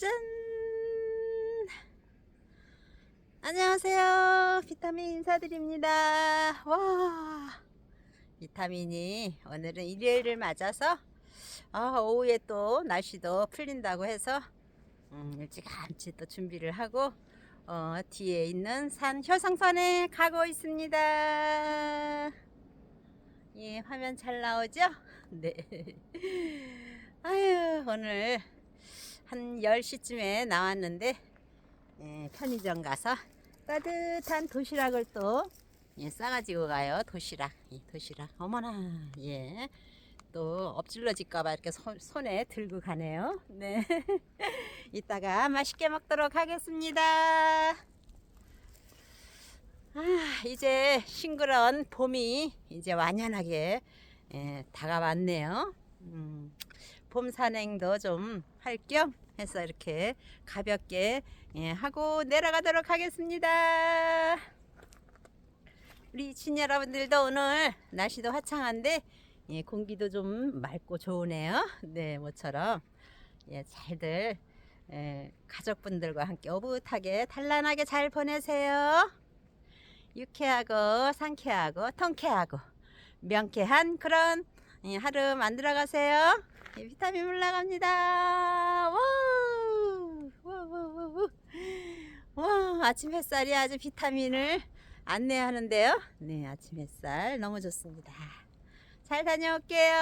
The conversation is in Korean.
짠! 안녕하세요. 비타민 인사드립니다. 와, 비타민이 오늘은 일요일을 맞아서 아, 오후에 또 날씨도 풀린다고 해서 음, 일찌감치 또 준비를 하고 어, 뒤에 있는 산 효상산에 가고 있습니다. 예, 화면 잘 나오죠? 네. 아유, 오늘 한 10시쯤에 나왔는데 예, 편의점 가서 따뜻한 도시락을 또 예, 싸가지고 가요. 도시락. 이 도시락. 어머나. 예. 또 엎질러질까봐 이렇게 손, 손에 들고 가네요. 네. 이따가 맛있게 먹도록 하겠습니다. 아, 이제 싱그러운 봄이 이제 완연하게 예, 다가왔네요. 음, 봄 산행도 좀 할 겸 해서 이렇게 가볍게 예, 하고 내려가도록 하겠습니다. 우리 친 여러분들도 오늘 날씨도 화창한데 예, 공기도 좀 맑고 좋으네요. 네, 모처럼 예, 잘들 예, 가족분들과 함께 오붓하게 단란하게 잘 보내세요. 유쾌하고 상쾌하고 통쾌하고 명쾌한 그런 예, 하루 만들어 가세요. 예, 비타민 올라갑니다. 와, 와, 와, 와, 와. 와, 아침 햇살이 아주 비타민을 안내하는데요. 네, 아침 햇살 너무 좋습니다. 잘 다녀올게요.